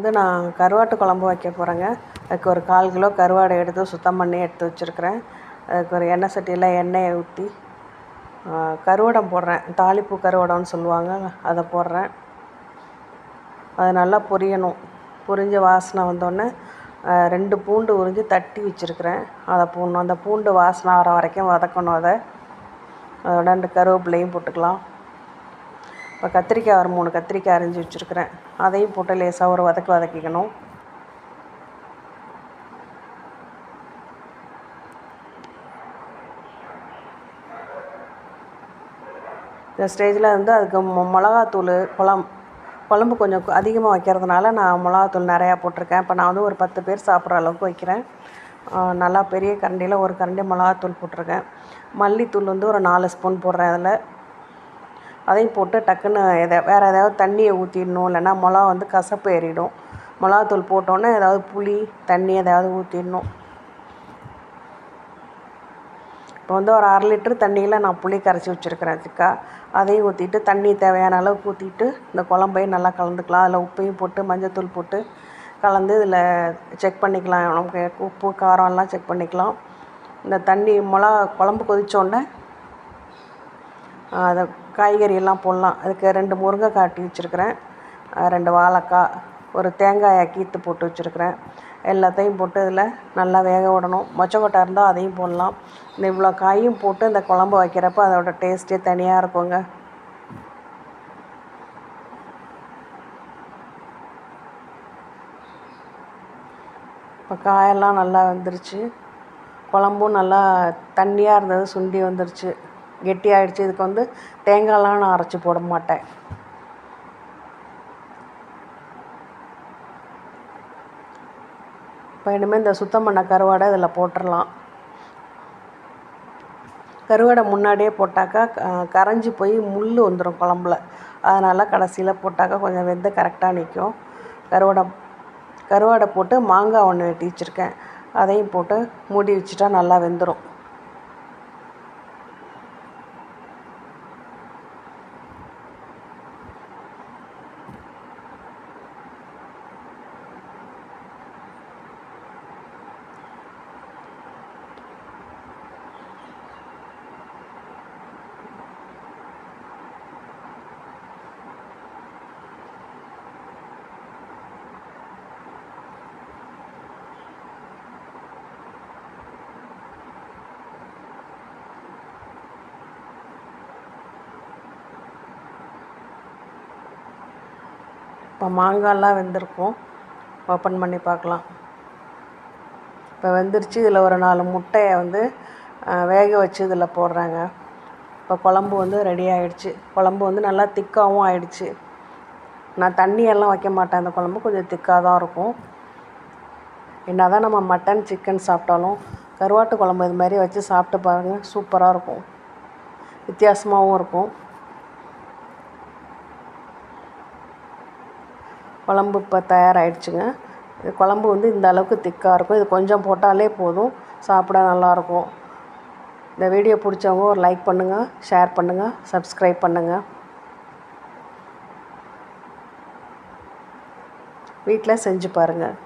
வந்து நான் கருவாட்டு குழம்பு வைக்க போகிறேங்க அதுக்கு ஒரு கால் கிலோ கருவாடை எடுத்து சுத்தம் பண்ணி எடுத்து வச்சுருக்கிறேன். அதுக்கு ஒரு எண்ணெய் சட்டியில் எண்ணெயை ஊற்றி கருவடம் போடுறேன். தாளிப்பு கருவடம்னு சொல்லுவாங்க. அதை போடுறேன். அது நல்லா பொரியணும். பொரிஞ்ச வாசனை வந்தோடனே ரெண்டு பூண்டு உறிஞ்சி தட்டி வச்சுருக்கிறேன். அதை போடணும். அந்த பூண்டு வாசனை வர வரைக்கும் வதக்கணும் அதை. அதோட ரெண்டு கருவேப்பிலையும் போட்டுக்கலாம். இப்போ கத்திரிக்காய் ஒரு மூணு கத்திரிக்காய் அரிஞ்சு வச்சுருக்கிறேன். அதையும் போட்டு லேசாக ஒரு வதக்கு வதக்கிக்கணும். இந்த ஸ்டேஜில் வந்து அதுக்கு மொ மிளகாத்தூள் குழம் குழம்பு கொஞ்சம் அதிகமாக வைக்கிறதுனால நான் மிளகாத்தூள் நிறையா போட்டிருக்கேன். இப்போ நான் வந்து ஒரு பத்து பேர் சாப்பிட்ற அளவுக்கு வைக்கிறேன். நல்லா பெரிய கரண்டியில் ஒரு கரண்டி மிளகாத்தூள் போட்டிருக்கேன். மல்லித்தூள் வந்து ஒரு நாலு ஸ்பூன் போடுறேன் அதில். அதையும் போட்டு டக்குன்னு எதை வேறு ஏதாவது தண்ணியை ஊற்றிடணும் இல்லைன்னா மிளகா வந்து கசப்பு ஏறிடும். மிளகாத்தூள் போட்டோன்னே ஏதாவது புளி தண்ணி ஏதாவது ஊற்றிடணும் இப்போ வந்து ஒரு அரை லிட்ரு தண்ணியில் நான் புளி கரைச்சி வச்சுருக்கிறேன் அதுக்கா அதையும் ஊற்றிட்டு தண்ணி தேவையான அளவுக்கு ஊற்றிட்டு இந்த குழம்பையும் நல்லா கலந்துக்கலாம். அதில் உப்பையும் போட்டு மஞ்சத்தூள் போட்டு கலந்து இதில் செக் பண்ணிக்கலாம். நமக்கு உப்பு காரம் எல்லாம் செக் பண்ணிக்கலாம். இந்த தண்ணி மிளகா குழம்பு கொதித்தோடனே அதை காய்கறியெல்லாம் போடலாம். அதுக்கு ரெண்டு முருங்கை வெட்டி வச்சுருக்கிறேன். ரெண்டு வாழைக்காய் ஒரு தேங்காயை கீற்று போட்டு வச்சுருக்கிறேன். எல்லாத்தையும் போட்டு இதில் நல்லா வேக விடணும். மொச்சக்கொட்டை இருந்தால் அதையும் போடலாம். இந்த இவ்வளோ காயும் போட்டு இந்த குழம்பு வைக்கிறப்ப அதோட டேஸ்ட்டே தனியாக இருக்குங்க. இப்போ காயெல்லாம் நல்லா வந்துருச்சு. குழம்பும் நல்லா தண்ணியாக இருந்தது சுண்டி வந்துருச்சு. கெட்டியாகிடுச்சு இதுக்கு வந்து தேங்காயெலாம் நான் அரைச்சி போட மாட்டேன். இப்போ இனிமேல் இந்த சுத்தம் பண்ண கருவாடை இதில் போட்டுடலாம் கருவாடை முன்னாடியே போட்டாக்கா கரைஞ்சி போய் முள் வந்துடும் குழம்புல. அதனால் கடைசியில் போட்டாக்கா கொஞ்சம் வெந்து கரெக்டாக நிற்கும் கருவாடை கருவாடை போட்டு மாங்காய் ஒன்று வெட்டி வச்சுருக்கேன். அதையும் போட்டு மூடி வச்சுட்டா நல்லா வெந்துடும் இப்போ மாங்காய்லாம் வெந்திருக்கும். ஓப்பன் பண்ணி பார்க்கலாம். இப்போ வெந்துருச்சு இதில் ஒரு நாலு முட்டையை வந்து வேக வச்சு இதில் போடுறாங்க. இப்போ குழம்பு வந்து ரெடி ஆகிடுச்சு குழம்பு வந்து நல்லா திக்காகவும் ஆகிடுச்சு நான் தண்ணியெல்லாம் வைக்க மாட்டேன். அந்த குழம்பு கொஞ்சம் திக்காக தான் இருக்கும். என்ன தான் நம்ம மட்டன் சிக்கன் சாப்பிட்டாலும் கருவாட்டு குழம்பு இது மாதிரி வச்சு சாப்பிட்டு பாருங்கள் சூப்பராக இருக்கும். வித்தியாசமாகவும் இருக்கும். குழம்பு இப்போ தயாராகிடுச்சுங்க இது குழம்பு வந்து இந்த அளவுக்கு திக்காக இருக்கும். இது கொஞ்சம் போட்டாலே போதும். சாப்பிட நல்லாயிருக்கும். இந்த வீடியோ பிடிச்சவங்க ஒரு லைக் பண்ணுங்கள் ஷேர் பண்ணுங்கள் சப்ஸ்கிரைப் பண்ணுங்கள் வீட்டில் செஞ்சு பாருங்கள்